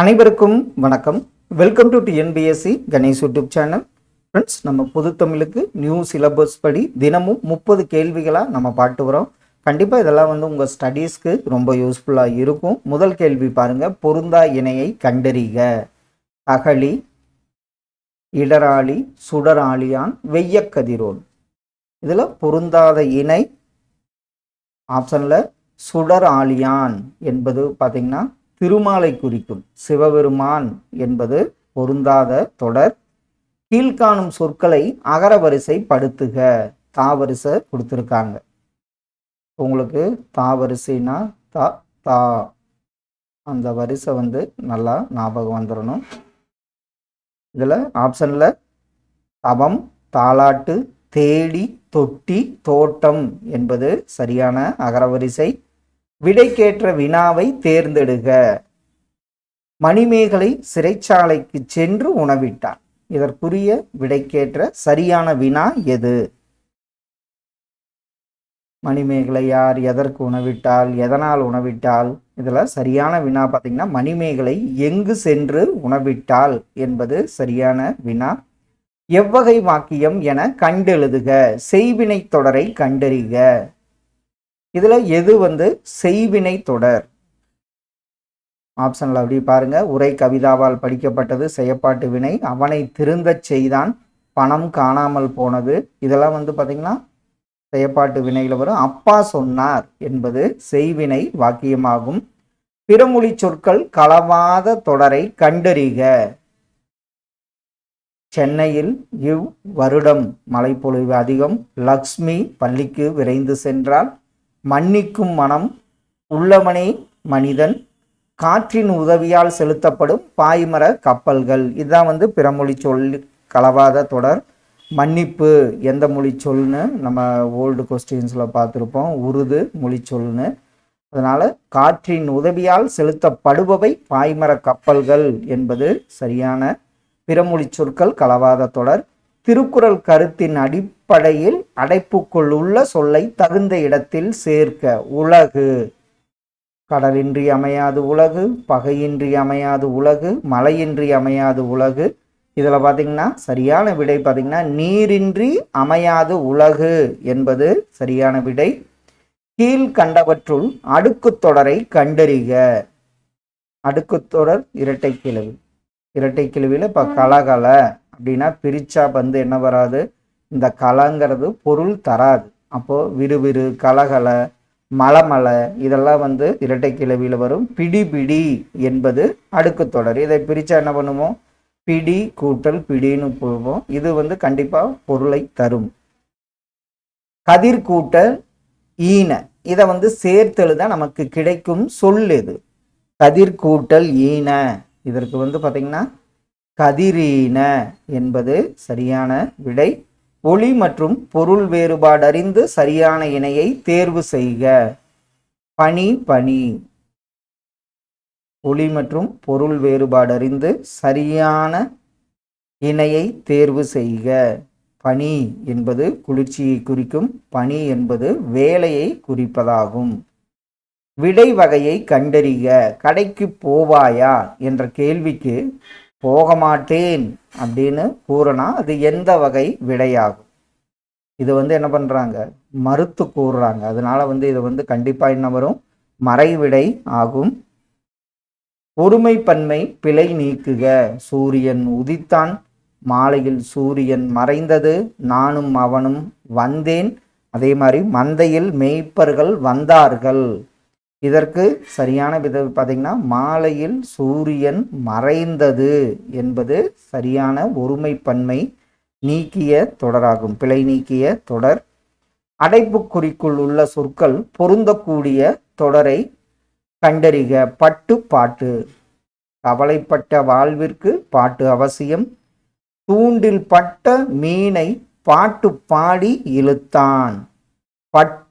அனைவருக்கும் வணக்கம். Welcome to TNPSC Ganesh YouTube channel friends நம்ம பொது தமிழுக்கு நியூ சிலபஸ் படி தினமும் முப்பது கேள்விகளாக நம்ம பாட்டு வரோம். கண்டிப்பாக இதெல்லாம் வந்து உங்கள் ஸ்டடீஸ்க்கு ரொம்ப யூஸ்ஃபுல்லாக இருக்கும். முதல் கேள்வி பாருங்கள் பொருந்தா இணையை கண்டறிக. அகழி இடராளி சுடராளியான் வெய்யக்கதிரோன். இதில் பொருந்தாத இணை ஆப்ஷனில் சுடர் என்பது பார்த்திங்கன்னா திருமாலை குறிக்கும் சிவபெருமான் என்பது பொருந்தாத தொடர். கீழ்காணும் சொற்களை அகரவரிசை படுத்துக. தாவரிசை கொடுத்துருக்காங்க. உங்களுக்கு தாவரிசைனா தா தா. அந்த வரிசை வந்து நல்லா ஞாபகம் வந்துடணும் இதில் ஆப்ஷனில் தவம் தாளாட்டு தேடி தொட்டி தோட்டம் என்பது சரியான அகரவரிசை விடைக்கேற்ற வினாவை தேர்ந்தெடுக. மணிமேகலை சிறைச்சாலைக்கு சென்று உணவிட்டார் இதற்குரிய விடைக்கேற்ற சரியான வினா எது? மணிமேகலை யார்? எதற்கு உணவிட்டால் எதனால் உணவிட்டால் இதில் சரியான வினா பார்த்தீங்கன்னா மணிமேகலை எங்கு சென்று உணவிட்டால் என்பது சரியான வினா. எவ்வகை வாக்கியம் என கண்டெழுதுக. செய்வினை தொடரை கண்டறிக. இதில் எது வந்து செய்வினை தொடர்? ஆப்ஷனில் அப்படி பாருங்க. உரை கவிதாவால் படிக்கப்பட்டது செயப்பாட்டு வினை அவனை திருந்தச் செய்தான் பணம் காணாமல் போனது. இதெல்லாம் வந்து பார்த்திங்கன்னா செயப்பாட்டு வினையில் வரும். அப்பா சொன்னார் என்பது செய்வினை வாக்கியமாகும். பிறமொழி சொற்கள் களவாத தொடரை கண்டறிக. சென்னையில் இவ் வருடம் மழைப்பொழிவு அதிகம். லக்ஷ்மி பள்ளிக்கு விரைந்து சென்றால் மன்னிக்கும் மனம் உள்ளவனே மனிதன். காற்றின் உதவியால் செலுத்தப்படும் பாய்மர கப்பல்கள். இதுதான் வந்து பிறமொழி சொல் கலவாத தொடர். மன்னிப்பு எந்த மொழி சொல்னு நம்ம ஓல்டு கொஸ்டின்ஸில் பார்த்துருப்போம். உருது மொழி சொல்னு. அதனால் காற்றின் உதவியால் செலுத்தப்படுபவை பாய்மர கப்பல்கள் என்பது சரியான பிறமொழி சொற்கள் கலவாத தொடர். திருக்குறள் கருத்தின் அடிப்படையில் அடைப்புக்குள் உள்ள சொல்லை தகுந்த இடத்தில் சேர்க்க உலகு. கடலின்றி அமையாது உலகு பகையின்றி அமையாது உலகு மலையின்றி அமையாது உலகு. இதில் பார்த்தீங்கன்னா சரியான விடை பார்த்தீங்கன்னா நீரின்றி அமையாது உலகு என்பது சரியான விடை. கீழ்கண்டவற்றுள் அடுக்குத் தொடரை கண்டறிக. அடுக்குத் தொடர் இரட்டை கிழவு இரட்டை கிழவியில் இப்போ கலகலை அப்படின்னா பிரிச்சா வந்து என்ன வராது? இந்த கலங்கிறது பொருள் தராது. அப்போது விறுவிறு கலகலை மலமலை இதெல்லாம் வந்து இரட்டை கிழவியில் வரும். பிடி பிடி என்பது அடுக்குத் தொடர். இதை பிரித்தா என்ன பண்ணுவோம் பிடி கூட்டல் பிடின்னு போவோம். இது வந்து கண்டிப்பாக பொருளை தரும். கதிர் கூட்டல் ஈன. இதை வந்து சேர்த்தெழுத நமக்கு கிடைக்கும் சொல் எது? கதிர் கூட்டல் ஈன. இதற்கு வந்து பார்த்தீங்கன்னா கதிரீன என்பது சரியான விடை ஒளி மற்றும் பொருள் வேறுபாடு அறிந்து சரியான இணையை தேர்வு செய்க. பனி பனி ஒளி மற்றும் பொருள் வேறுபாடு அறிந்து சரியான இணையை தேர்வு செய்க. பனி என்பது குளிர்ச்சியை குறிக்கும் பனி என்பது வேலையை குறிப்பதாகும். விடை வகையை கண்டறிக. கடைக்கு போவாயா? என்ற கேள்விக்கு போக மாட்டேன் அப்படின்னு கூறனா அது எந்த வகை விடையாகும்? இது வந்து என்ன பண்ணுறாங்க மறுத்து கூறுறாங்க. அதனால வந்து இது வந்து கண்டிப்பாக என்ன வரும்? மறைவிடை ஆகும். ஒருமை பன்மை பிழை நீக்குக. சூரியன் உதித்தான். மாலையில் சூரியன் மறைந்தது. நானும் அவனும் வந்தேன். அதே மாதிரி மந்தையில் மேய்ப்பர்கள் வந்தார்கள். இதற்கு சரியான வித பார்த்தீங்கன்னா மாலையில் சூரியன் மறைந்தது என்பது சரியான ஒருமைப்பன்மை நீக்கிய தொடராகும். பிழை நீக்கிய தொடர். அடைப்புக்குறிக்குள் உள்ள சொற்கள் பொருந்தக்கூடிய தொடரை கண்டறிக. பட்டு பாட்டு. கவலைப்பட்ட வாழ்விற்கு பாட்டு அவசியம். தூண்டில் பட்ட மீனை பாட்டு பாடி இழுத்தான். பட்டு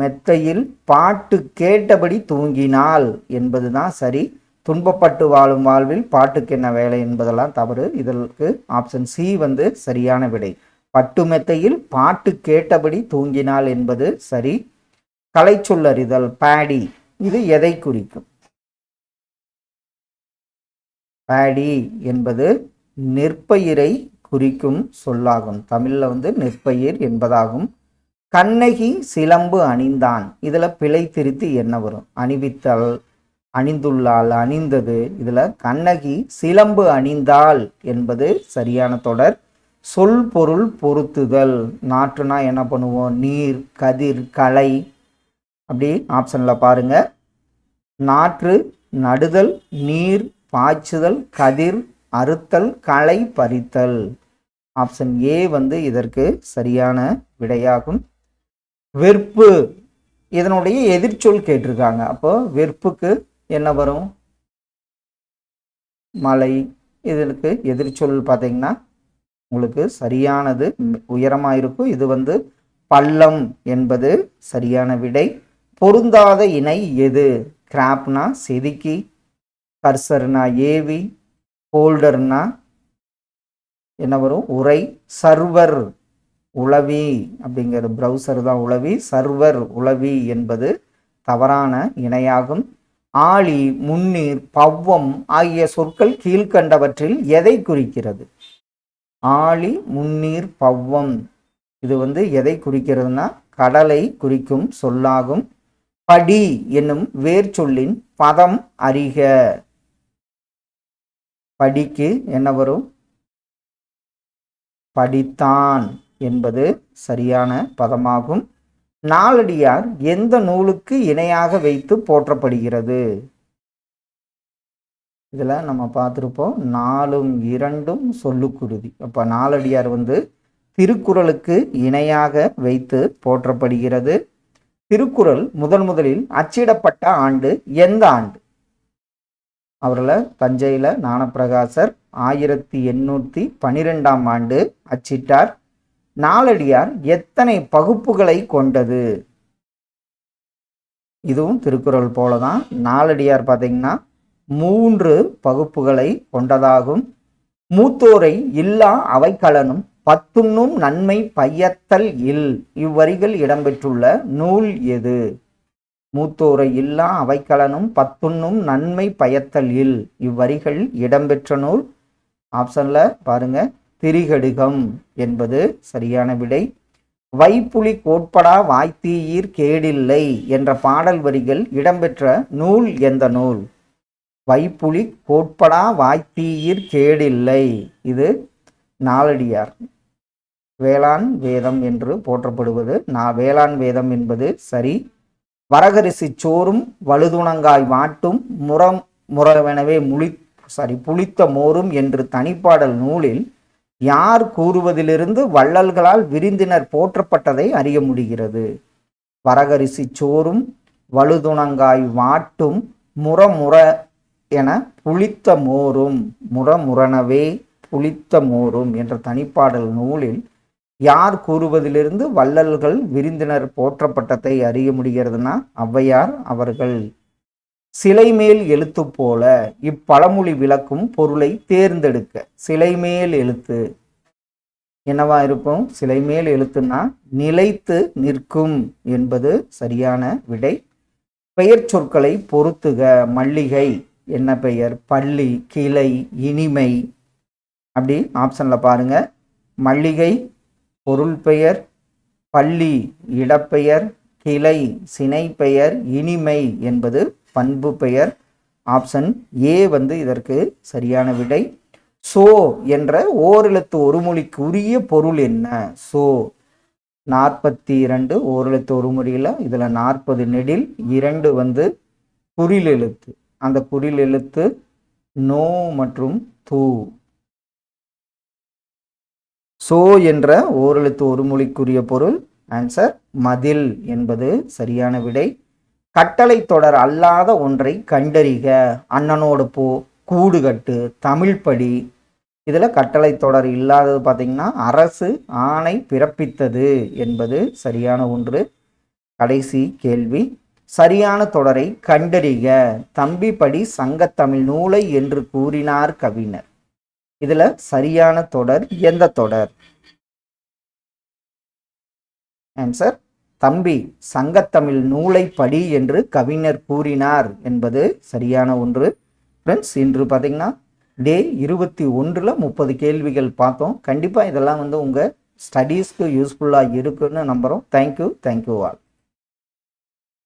மெத்தையில் பாட்டு கேட்டபடி தூங்கினாள் என்பதுதான் சரி. துன்பப்பட்டு வாழும் வாழ்வில் பாட்டுக்கு என்ன வேலை என்பதெல்லாம் தவறு. இதற்கு ஆப்ஷன் சி வந்து சரியான விடை. பட்டு மெத்தையில் பாட்டு கேட்டபடி தூங்கினாள் என்பது சரி. கலைச்சொல்லறிதல் பேடி இது எதை குறிக்கும்? பேடி என்பது நெற்பயிரை குறிக்கும் சொல்லாகும். தமிழில் வந்து நெற்பயிர் என்பதாகும். கண்ணகி சிலம்பு அணிந்தான். இதில் பிழை திருத்தி என்ன வரும்? அணிவித்தல் அணிந்துள்ளால் அணிந்தது. இதில் கண்ணகி சிலம்பு அணிந்தாள் என்பது சரியான தொடர். சொல் பொருள் பொருத்துதல். நாற்றுனா என்ன பண்ணுவோம்? நீர் கதிர் களை அப்படி ஆப்ஷனில் பாருங்க. நாற்று நடுதல் நீர் பாய்ச்சுதல் கதிர் அறுத்தல் களை பறித்தல். ஆப்ஷன் ஏ வந்து இதற்கு சரியான விடையாகும். வெறுப்பு. இதனுடைய எதிர்ச்சொல் கேட்டிருக்காங்க. அப்போ வெறுப்புக்கு என்ன வரும்? மலை. இதற்கு எதிர்ச்சொல் பார்த்தீங்கன்னா உங்களுக்கு சரியானது உயரமாக இருக்கும். இது வந்து பள்ளம் என்பது சரியான விடை. பொருந்தாத இணை எது? கிராப்னா செதுக்கி கர்சர்னா ஏவி ஹோல்டர்னா என்ன வரும்? உரை. சர்வர். உளவி அப்படிங்கிற ப்ரௌசர் தான் உளவி. சர்வர் உளவி என்பது தவறான இணையாகும். ஆழி முன்னீர் பவ்வம் ஆகிய சொற்கள் கீழ்கண்டவற்றில் எதை குறிக்கிறது? ஆழி முன்னீர் பவ்வம். இது வந்து எதை குறிக்கிறதுனா கடலை குறிக்கும் சொல்லாகும். படி என்னும் வேர் சொல்லின் பதம் அறிக. படிக்கு என்ன வரும்? படித்தான். என்பது சரியான பதமாகும். நாலடியார் எந்த நூலுக்கு இணையாக வைத்து போற்றப்படுகிறது? இதில் நம்ம பார்த்துருப்போம் நாலும் இரண்டும் சொல்லுக்குருதி. அப்போ நாலடியார் வந்து திருக்குறளுக்கு இணையாக வைத்து போற்றப்படுகிறது. திருக்குறள் முதன் முதலில் அச்சிடப்பட்ட ஆண்டு எந்த ஆண்டு? அவரில் தஞ்சையில் ஞானப்பிரகாசர் ஆயிரத்தி எண்ணூற்றி பனிரெண்டாம் ஆண்டு அச்சிட்டார். நாலடியார் எத்தனை பகுப்புகளை கொண்டது? இதுவும் திருக்குறள் போல தான் நாலடியார் பார்த்தீங்கன்னா மூன்று பகுப்புகளை கொண்டதாகும். மூத்தோரை இல்லா அவைக்கலனும் பத்துண்ணும் நன்மை பையத்தல் இல். இவ்வரிகள் இடம்பெற்றுள்ள நூல் எது? மூத்தோரை இல்லா அவைக்கலனும் பத்துண்ணும் நன்மை பயத்தல் இல். இவ்வரிகள் இடம்பெற்ற நூல். ஆப்ஷன்ல பாருங்க. திரிகடுகம் என்பது சரியான விடை. வைப்புலி கோட்படா வாய்த்தீயிர் கேடில்லை என்ற பாடல் வரிகள் இடம்பெற்ற நூல் எந்த நூல்? வைப்புலி கோட்படா வாய்த்தீயீர் கேடில்லை. இது நாலடியார். வேளாண் வேதம் என்று போற்றப்படுவது நான் வேளாண் வேதம் என்பது சரி. வரகரிசி சோறும் வலுதுணங்காய் வாட்டும் முறம் முறவெனவே முளி சாரி புளித்த மோரும் என்று தனிப்பாடல் நூலில் யார் கூறுவதிலிருந்து வள்ளல்களால் விருந்தினர் போற்றப்பட்டதை அறிய முடிகிறது. வரகரிசி சோறும் வலுதுணங்காய் வாட்டும் முறமுற என புளித்த மோரும் முறமுறனவே புளித்த மோரும் என்ற தனிப்பாடல் நூலில் யார் கூறுவதிலிருந்து வள்ளல்கள் விருந்தினர் போற்றப்பட்டதை அறிய முடிகிறதுனா ஔவையார் அவர்கள். சிலை மேல் எழுத்து போல இப்பழமொழி விளக்கும் பொருளை தேர்ந்தெடுக்க. சிலை மேல் எழுத்து. என்னவா இருக்கும்? சிலை மேல் எழுத்துன்னா நிலைத்து நிற்கும் என்பது சரியான விடை. பெயர் சொற்களை பொருத்துக. மல்லிகை என்ன பெயர்? பள்ளி கிளை இனிமை. அப்படி ஆப்ஷன்ல பாருங்க. மல்லிகை பொருள் பெயர் பள்ளி இடப்பெயர் கிளை சினை பெயர் இனிமை என்பது பண்பு பெயர். ஆப்ஷன் ஏ வந்து இதற்கு சரியான விடை. சோ என்ற ஓரெழுத்து ஒரு மொழிக்கு உரிய பொருள் என்ன? சோ நாற்பத்தி இரண்டு ஓரெழுத்து ஒரு மொழியில் இதில் நாற்பது நெடில் இரண்டு வந்து குறில் எழுத்து அந்த குறில் எழுத்து நோ மற்றும் தூ சோ என்ற ஓரெழுத்து ஒரு மொழிக்குரிய பொருள். ஆன்சர் மதில் என்பது சரியான விடை. கட்டளை தொடர் அல்லாத ஒன்றை கண்டறிக. அண்ணனோடு போ கூடு கட்டு தமிழ் படி. இதில் கட்டளை தொடர் இல்லாதது பார்த்திங்கன்னா அரசு ஆணை பிறப்பித்தது என்பது சரியான ஒன்று. கடைசி கேள்வி. சரியான தொடரை கண்டறிக. தம்பிப்படி சங்கத்தமிழ் நூலை என்று கூறினார் கவிஞர். இதில் சரியான தொடர் எந்த தொடர்? ஆன்சர் தம்பி சங்கத்தமிழ் நூலை படி என்று கவிஞர் கூறினார் என்பது சரியான ஒன்று. ஃப்ரெண்ட்ஸ் இன்று பார்த்தீங்கன்னா டே இருபத்தி ஒன்றில் முப்பது கேள்விகள் பார்த்தோம். கண்டிப்பாக இதெல்லாம் வந்து உங்கள் ஸ்டடீஸ்க்கு யூஸ்ஃபுல்லாக இருக்குன்னு நம்புகிறோம் தேங்க்யூ தேங்க்யூ ஆல்